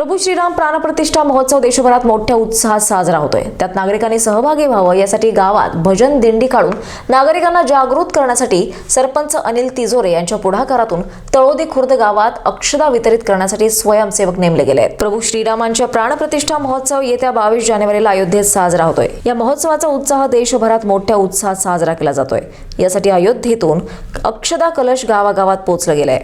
प्रभू श्रीराम प्राणप्रतिष्ठा महोत्सव देशभरात मोठ्या उत्साहात साजरा होतोय. त्यात नागरिकांनी सहभागी व्हावं यासाठी गावात भजन दिंडी काढून नागरिकांना जागृत करण्यासाठी सरपंच अनिल तिजोरे यांच्या पुढाकारातून तळोदी खुर्द गावात अक्षदा वितरित करण्यासाठी स्वयंसेवक नेमले गेले आहेत. प्रभू श्रीरामांच्या प्राणप्रतिष्ठा महोत्सव येत्या बावीस जानेवारीला अयोध्येत साजरा होतोय. या महोत्सवाचा उत्साह देशभरात मोठ्या उत्साहात साजरा केला जातोय. यासाठी अयोध्येतून अक्षदा कलश गावागावात पोहोचलं गेलंय.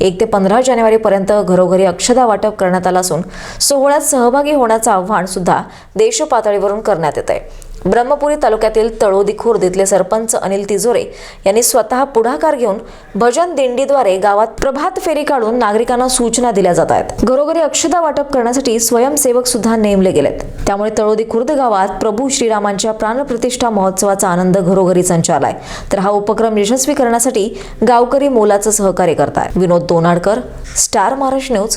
एक ते पंधरा जानेवारीपर्यंत घरोघरी अक्षदा वाटप करण्यात आलं असून सोहळ्यात सहभागी होण्याचं आव्हान सुद्धा देशपातळीवरून करण्यात येत आहे ब्रह्मपुरी तालुक्यातील तळोदी खुर्द इथले सरपंच अनिल तिजोरे यांनी स्वतः पुढाकार घेऊन भजन दिंडीद्वारे गावात प्रभात फेरी काढून नागरिकांना सूचना दिल्या जात आहेत. घरोघरी अक्षदा वाटप करण्यासाठी स्वयंसेवक सुद्धा नेमले गेलेत. त्यामुळे तळोदी खुर्द गावात प्रभू श्रीरामांच्या प्राणप्रतिष्ठा महोत्सवाचा आनंद घरोघरी संचारलाय. तर हा उपक्रम यशस्वी करण्यासाठी गावकरी मोलाचं सहकार्य करतायत. Vinod Donadkar star Maharashtra news